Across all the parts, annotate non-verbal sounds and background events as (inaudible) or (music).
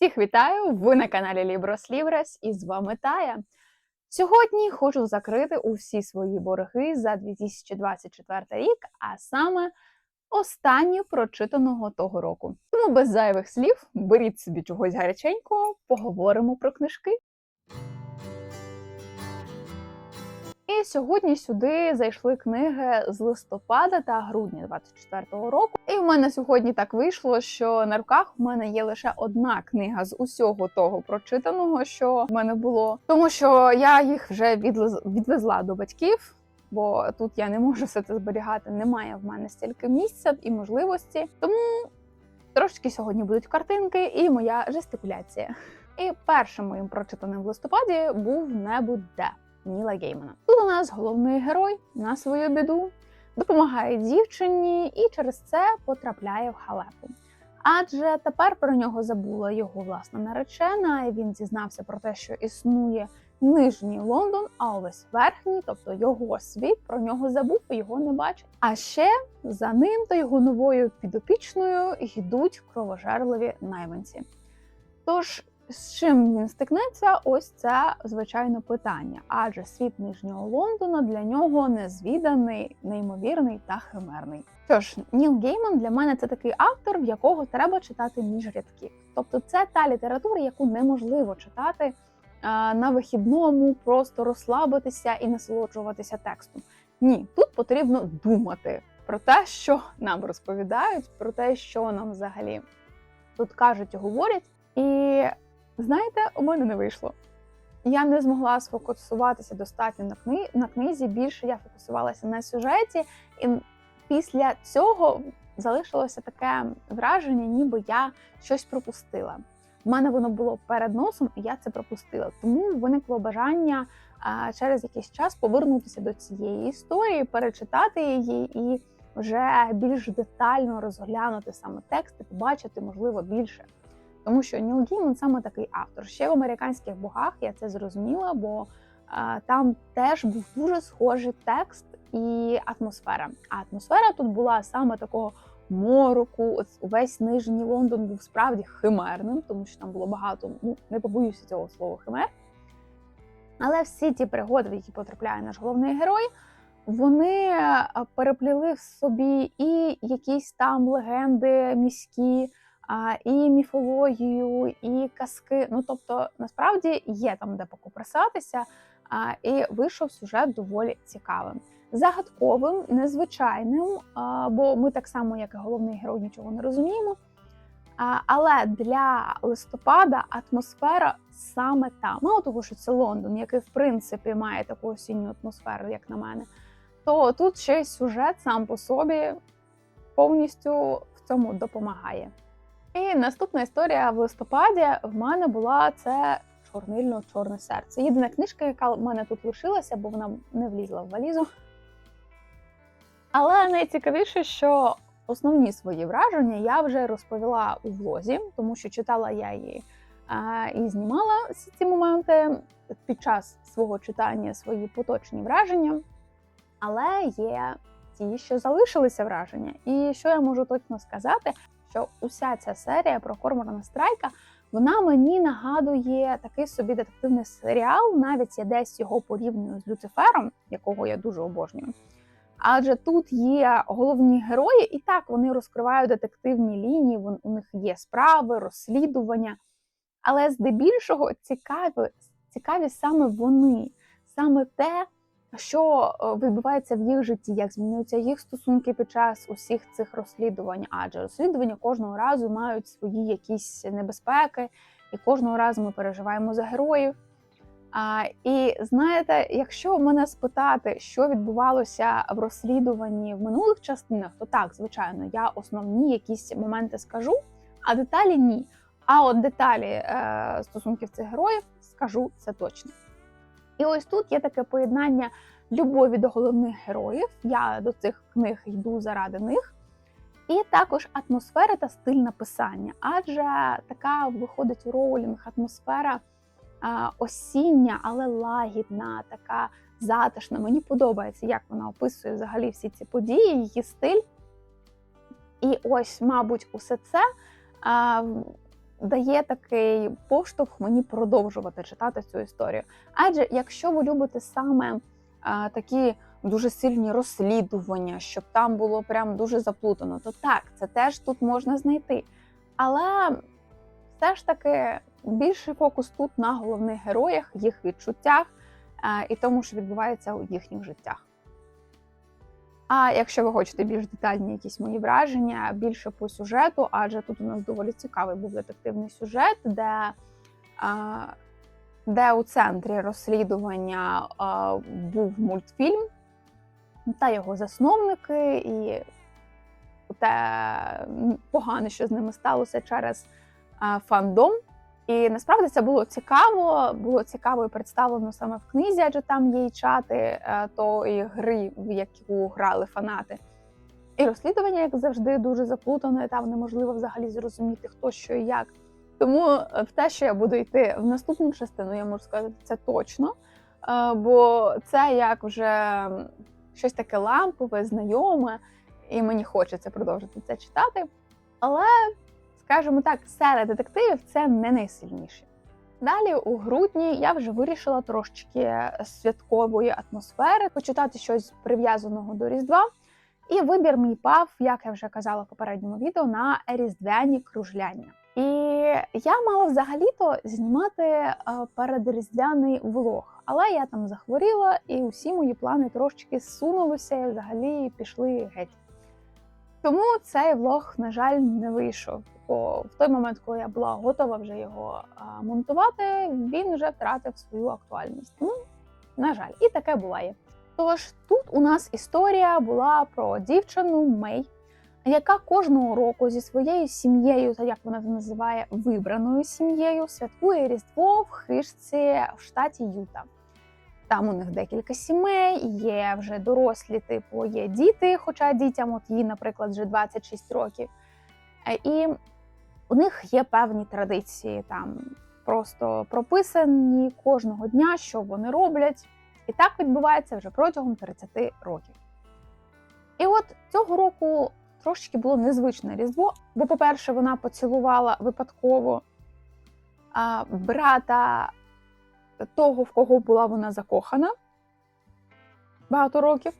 Всіх вітаю! Ви на каналі Ліброс Ліврес і з вами Тая. Сьогодні хочу закрити усі свої борги за 2024 рік, а саме останню прочитаного того року. Тому без зайвих слів беріть собі чогось гаряченького, поговоримо про книжки. Сьогодні сюди зайшли книги з листопада та грудня 24-го року. І в мене сьогодні так вийшло, що на руках в мене є лише одна книга з усього того прочитаного, що в мене було, тому що я їх вже відвезла до батьків. Бо тут я не можу все це зберігати, немає в мене стільки місця і можливості. Тому трошки сьогодні будуть картинки і моя жестикуляція. І першим моїм прочитаним в листопаді був «Не будь-де» Ніла Геймана. Тут у нас головний герой на свою біду допомагає дівчині і через це потрапляє в халепу. Адже тепер про нього забула його власна наречена, і він дізнався про те, що існує нижній Лондон, а увесь верхній, тобто його світ, про нього забув і його не бачить. А ще за ним та його новою підопічною йдуть кровожерливі найманці. Тож з чим він стикнеться, ось це звичайно питання, адже світ нижнього Лондона для нього незвіданий, неймовірний та химерний. Тож Ніл Гейман для мене це такий автор, в якого треба читати між рядків. Тобто, це та література, яку неможливо читати на вихідному, просто розслабитися і насолоджуватися текстом. Ні, тут потрібно думати про те, що нам розповідають, про те, що нам взагалі тут кажуть і говорять. І знаєте, у мене не вийшло. Я не змогла сфокусуватися достатньо на кни... на книзі. Більше я фокусувалася на сюжеті, і після цього залишилося таке враження, ніби я щось пропустила. У мене воно було перед носом, і я це пропустила. Тому виникло бажання а, через якийсь час повернутися до цієї історії, перечитати її і вже більш детально розглянути саме текст і побачити, можливо, більше. Тому що Ніл Гейман саме такий автор. Ще в американських богах я це зрозуміла, бо а, там теж був дуже схожий текст і атмосфера. А атмосфера тут була саме такого мороку. Ось увесь нижній Лондон був справді химерним, тому що там було багато, ну не побоюся цього слова химер. Але всі ті пригоди, в які потрапляє наш головний герой, вони е, перепліли в собі і якісь там легенди міські і міфологію, і казки. Ну тобто, насправді є там де покупрасатися, а, і вийшов сюжет доволі цікавим, загадковим, незвичайним. Бо ми так само, як і головний герой, нічого не розуміємо. Але для листопада атмосфера саме та. Мало того, що це Лондон, який в принципі має таку осінню атмосферу, як на мене, то тут ще й сюжет сам по собі повністю в цьому допомагає. І наступна історія в листопаді в мене була це чорнильно чорне серце. Єдина книжка, яка в мене тут лишилася, бо вона не влізла в валізу. Але найцікавіше, що основні свої враження я вже розповіла у влозі, тому що читала я її і знімала всі ці моменти під час свого читання свої поточні враження. Але є ті, що залишилися враження. І що я можу точно сказати, що уся ця серія про Корморана Страйка вона мені нагадує такий собі детективний серіал. Навіть я десь його порівнюю з Люцифером, якого я дуже обожнюю. Адже тут є головні герої, і так вони розкривають детективні лінії. У них є справи, розслідування. Але здебільшого цікаві, цікаві саме вони, саме те, що е, відбувається в їх житті, як змінюються їх стосунки під час усіх цих розслідувань. Адже розслідування кожного разу мають свої якісь небезпеки, і кожного разу ми переживаємо за героїв. А, і знаєте, якщо мене спитати, що відбувалося в розслідуванні в минулих частинах, то так, звичайно, я основні якісь моменти скажу, а деталі ні. А от деталі е, стосунків цих героїв скажу це точно. І ось тут є таке поєднання любові до головних героїв. Я до цих книг йду заради них. І також атмосфера та стиль написання. Адже така виходить у роулінг атмосфера осіння, але лагідна, така затишна. Мені подобається, як вона описує взагалі всі ці події, її стиль. І ось, мабуть, усе це дає такий поштовх мені продовжувати читати цю історію. Адже якщо ви любите саме а, такі дуже сильні розслідування, щоб там було прям дуже заплутано, то так, це теж тут можна знайти. Але все ж таки більший фокус тут на головних героях, їх відчуттях а, і тому, що відбувається у їхніх життях. А якщо ви хочете більш детальні якісь мої враження, більше по сюжету, адже тут у нас доволі цікавий був детективний сюжет, де, де у центрі розслідування був мультфільм та його засновники, і те погане, що з ними сталося через фандом. І насправді це було цікаво. Було цікаво і представлено саме в книзі, адже там є і чати е, тої гри, в яку грали фанати. І розслідування, як завжди, дуже заплутане, там неможливо взагалі зрозуміти, хто що і як. Тому е, в те, що я буду йти в наступну частину, я можу сказати, це точно. Е, Бо це як вже щось таке лампове, знайоме, і мені хочеться продовжити це читати. Але скажімо так, серед детективів це не найсильніші. Далі, у грудні, я вже вирішила трошечки святкової атмосфери, почитати щось прив'язаного до Різдва. І вибір мій пав, як я вже казала в попередньому відео, на різдвяні кружляння. І я мала взагалі-то знімати е, передріздвяний влог, але я там захворіла, і усі мої плани трошечки зсунулися і взагалі пішли геть. Тому цей влог, на жаль, не вийшов. Бо в той момент, коли я була готова вже його монтувати, він вже втратив свою актуальність. Ну, на жаль, і таке буває. Тож тут у нас історія була про дівчину Мей, яка кожного року зі своєю сім'єю, як вона це називає, вибраною сім'єю, святкує Різдво в хижці в штаті Юта. Там у них декілька сімей, є вже дорослі, типу є діти, хоча дітям, от їй, наприклад, вже 26 років. Е, І у них є певні традиції, там просто прописані кожного дня, що вони роблять. І так відбувається вже протягом 30 років. І от цього року трошечки було незвичне Різдво, бо, по-перше, вона поцілувала випадково а, брата того, в кого була вона закохана багато років.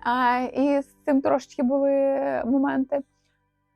А, І з цим трошечки були моменти.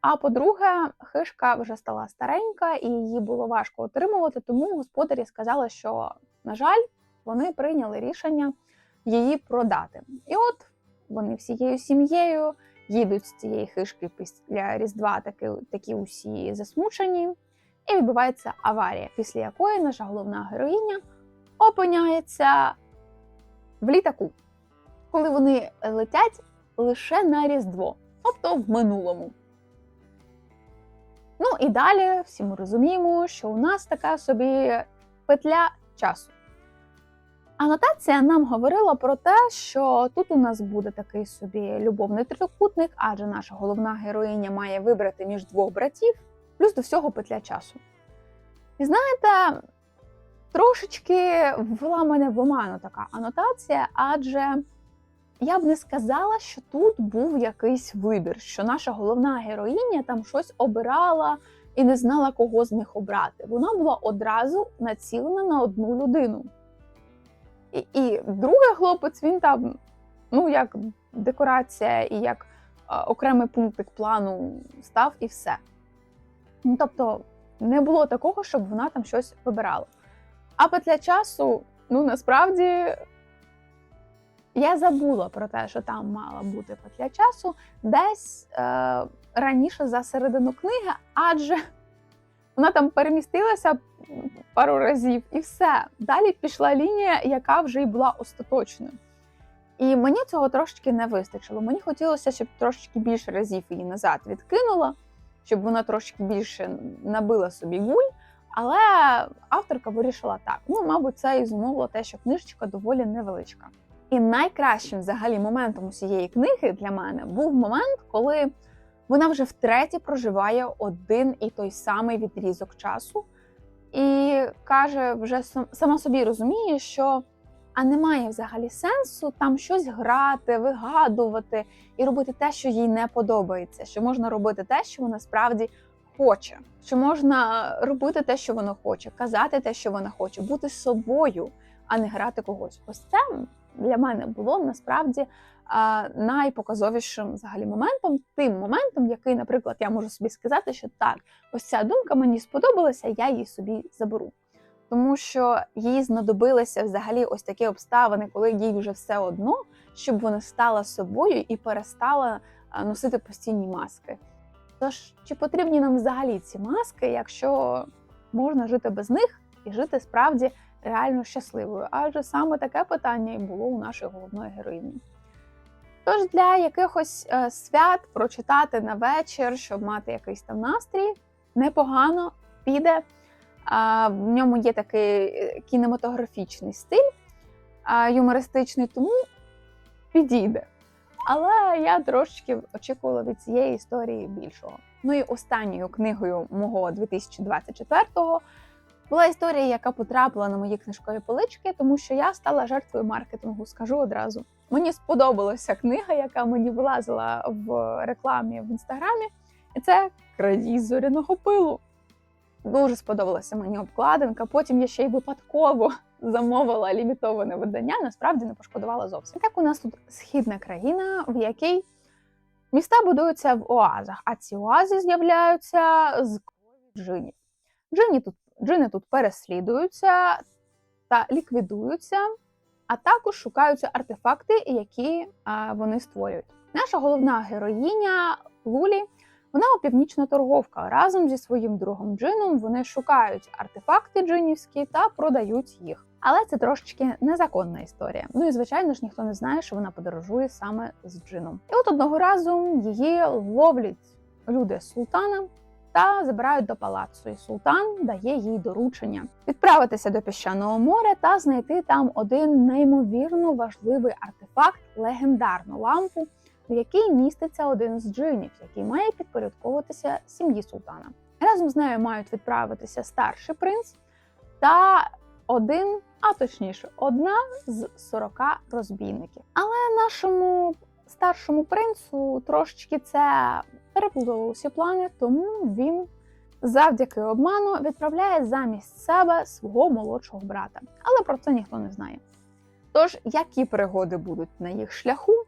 А по-друге, хишка вже стала старенька і її було важко отримувати, тому господарі сказали, що, на жаль, вони прийняли рішення її продати. І от вони всією сім'єю їдуть з цієї хишки після Різдва, такі, такі усі засмучені, і відбувається аварія, після якої наша головна героїня опиняється в літаку, коли вони летять лише на Різдво, тобто в минулому. Ну і далі всі ми розуміємо, що у нас така собі петля часу. Анотація нам говорила про те, що тут у нас буде такий собі любовний трикутник, адже наша головна героїня має вибрати між двох братів, плюс до всього петля часу. І знаєте, трошечки ввела мене в оману така анотація, адже я б не сказала, що тут був якийсь вибір, що наша головна героїня там щось обирала і не знала, кого з них обрати. Вона була одразу націлена на одну людину. І, і другий хлопець він там, ну як декорація і як окремий пунктик плану став, і все. Ну, тобто не було такого, щоб вона там щось вибирала. А петля часу, ну насправді. Я забула про те, що там мала бути петля часу десь е, раніше за середину книги, адже вона там перемістилася пару разів і все. Далі пішла лінія, яка вже й була остаточною. І мені цього трошечки не вистачило. Мені хотілося, щоб трошечки більше разів її назад відкинула, щоб вона трошки більше набила собі гуль. Але авторка вирішила так: ну, мабуть, це і зумовило те, що книжечка доволі невеличка. І найкращим взагалі моментом усієї книги для мене був момент, коли вона вже втретє проживає один і той самий відрізок часу, і каже, вже сама собі розуміє, що а немає взагалі сенсу там щось грати, вигадувати і робити те, що їй не подобається. Що можна робити те, що вона справді хоче, що можна робити те, що воно хоче, казати те, що вона хоче, бути собою, а не грати когось. Ось це для мене було насправді найпоказовішим взагалі моментом, тим моментом, який, наприклад, я можу собі сказати, що так, ось ця думка мені сподобалася, я її собі заберу. Тому що їй знадобилися взагалі ось такі обставини, коли їй вже все одно, щоб вона стала собою і перестала носити постійні маски. Тож, чи потрібні нам взагалі ці маски, якщо можна жити без них і жити справді реально щасливою? Адже саме таке питання і було у нашої головної героїні. Тож для якихось е, свят прочитати на вечір, щоб мати якийсь там настрій, непогано піде. В ньому є такий е, кінематографічний стиль, юмористичний, тому підійде. Але я трошечки очікувала від цієї історії більшого. Ну і останньою книгою мого 2024-го була історія, яка потрапила на мої книжкові полички, тому що я стала жертвою маркетингу, скажу одразу. Мені сподобалася книга, яка мені вилазила в рекламі в інстаграмі, і це Крадій зоряного пилу. Дуже сподобалася мені обкладинка. Потім я ще й випадково (laughs) замовила лімітоване видання. Насправді не пошкодувала зовсім. Так у нас тут східна країна, в якій міста будуються в оазах, а ці оази з'являються з джинів. Джині тут джини тут переслідуються та ліквідуються, а також шукаються артефакти, які вони створюють. Наша головна героїня Лулі. Вона опівнічна торговка. Разом зі своїм другом джином вони шукають артефакти джинівські та продають їх. Але це трошечки незаконна історія. Ну і звичайно ж ніхто не знає, що вона подорожує саме з джином. І от одного разу її ловлять люди султана та забирають до палацу. І султан дає їй доручення відправитися до піщаного моря та знайти там один неймовірно важливий артефакт легендарну лампу в якій міститься один з джинів, який має підпорядковуватися сім'ї султана. Разом з нею мають відправитися старший принц та один, а точніше, одна з 40 розбійників. Але нашому старшому принцу трошечки це переплутало плани, тому він завдяки обману відправляє замість себе свого молодшого брата. Але про це ніхто не знає. Тож, які пригоди будуть на їх шляху,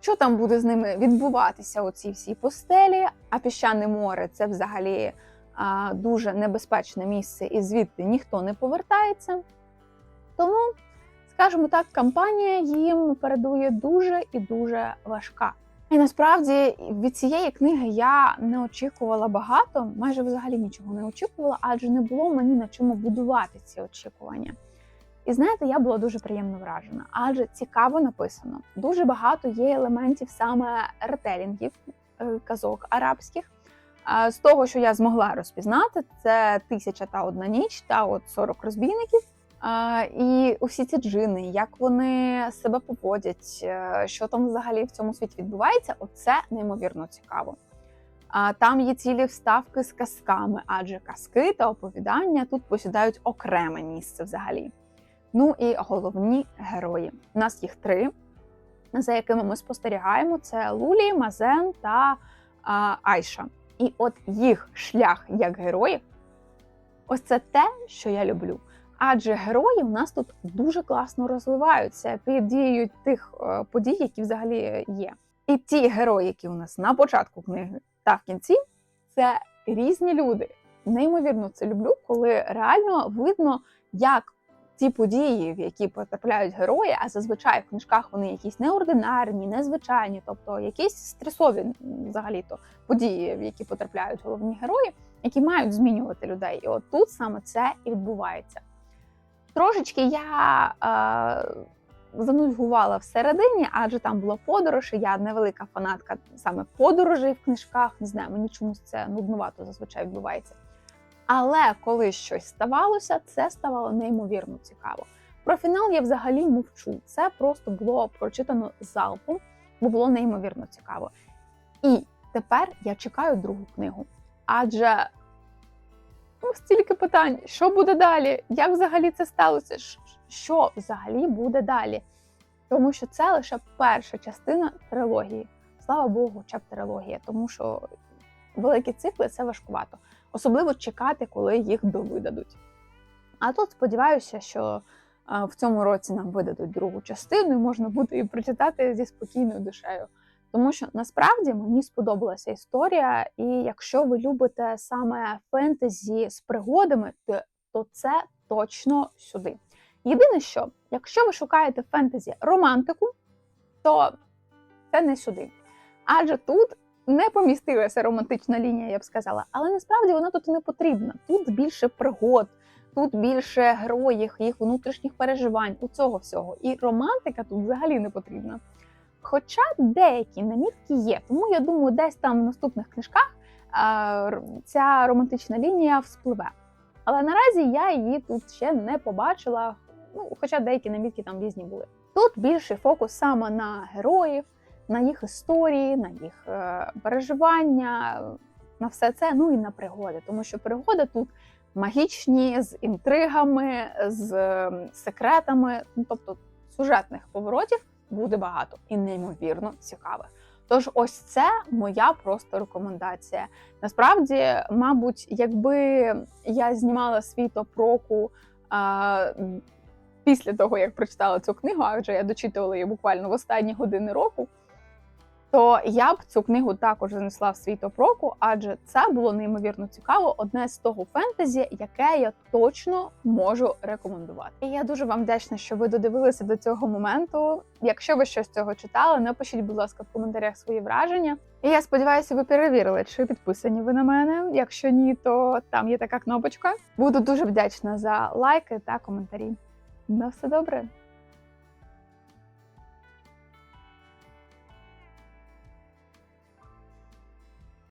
що там буде з ними відбуватися у цій всій постелі? А піщане море це взагалі а, дуже небезпечне місце, і звідти ніхто не повертається. Тому, скажімо так, кампанія їм передує дуже і дуже важка. І насправді від цієї книги я не очікувала багато, майже взагалі нічого не очікувала, адже не було мені на чому будувати ці очікування. І знаєте, я була дуже приємно вражена, адже цікаво написано. Дуже багато є елементів саме ретелінгів е, казок арабських. З того, що я змогла розпізнати, це тисяча та одна ніч та от 40 розбійників. І усі ці джини, як вони себе поводять, е, що там взагалі в цьому світі відбувається, оце неймовірно цікаво. Там є цілі вставки з казками, адже казки та оповідання тут посідають окреме місце взагалі. Ну і головні герої. У нас їх три, за якими ми спостерігаємо: це Лулі, Мазен та а, Айша. І от їх шлях як героїв ось це те, що я люблю. Адже герої у нас тут дуже класно розвиваються під дією тих е, подій, які взагалі є. І ті герої, які у нас на початку книги та в кінці, це різні люди. Неймовірно, це люблю, коли реально видно, як ті події, в які потрапляють герої, а зазвичай в книжках вони якісь неординарні, незвичайні, тобто якісь стресові взагалі-то події, в які потрапляють головні герої, які мають змінювати людей. І от тут саме це і відбувається. Трошечки я е, занудьгувала всередині, адже там була подорож. і Я невелика фанатка саме подорожей в книжках. Не знаю, мені чомусь це нуднувато зазвичай відбувається. Але коли щось ставалося, це ставало неймовірно цікаво. Про фінал я взагалі мовчу. Це просто було прочитано залпом, бо було неймовірно цікаво. І тепер я чекаю другу книгу. Адже ну, стільки питань, що буде далі? Як взагалі це сталося? Що взагалі буде далі? Тому що це лише перша частина трилогії. Слава Богу, хоча б трилогія, тому що великі цикли це важкувато, особливо чекати, коли їх довидадуть. А тут сподіваюся, що в цьому році нам видадуть другу частину, і можна буде її прочитати зі спокійною душею. Тому що насправді мені сподобалася історія, і якщо ви любите саме фентезі з пригодами, то, це точно сюди. Єдине, що якщо ви шукаєте фентезі романтику, то це не сюди. Адже тут не помістилася романтична лінія, я б сказала, але насправді вона тут не потрібна. Тут більше пригод, тут більше героїв, їх внутрішніх переживань, у цього всього. І романтика тут взагалі не потрібна. Хоча деякі намітки є, тому я думаю, десь там в наступних книжках а, ця романтична лінія вспливе. Але наразі я її тут ще не побачила, ну, хоча деякі намітки там різні були. Тут більший фокус саме на героїв, на їх історії, на їх е, переживання, на все це, ну і на пригоди. Тому що пригоди тут магічні, з інтригами, з е, секретами, ну тобто сюжетних поворотів буде багато і неймовірно цікавих. Тож, ось це моя просто рекомендація. Насправді, мабуть, якби я знімала свій топ-року а, після того, як прочитала цю книгу, адже я дочитувала її буквально в останні години року, то я б цю книгу також занесла в свій топ-року, адже це було неймовірно цікаво. Одне з того фентезі, яке я точно можу рекомендувати. І я дуже вам вдячна, що ви додивилися до цього моменту. Якщо ви щось з цього читали, напишіть, будь ласка, в коментарях свої враження. І я сподіваюся, ви перевірили, чи підписані ви на мене. Якщо ні, то там є така кнопочка. Буду дуже вдячна за лайки та коментарі. На все добре.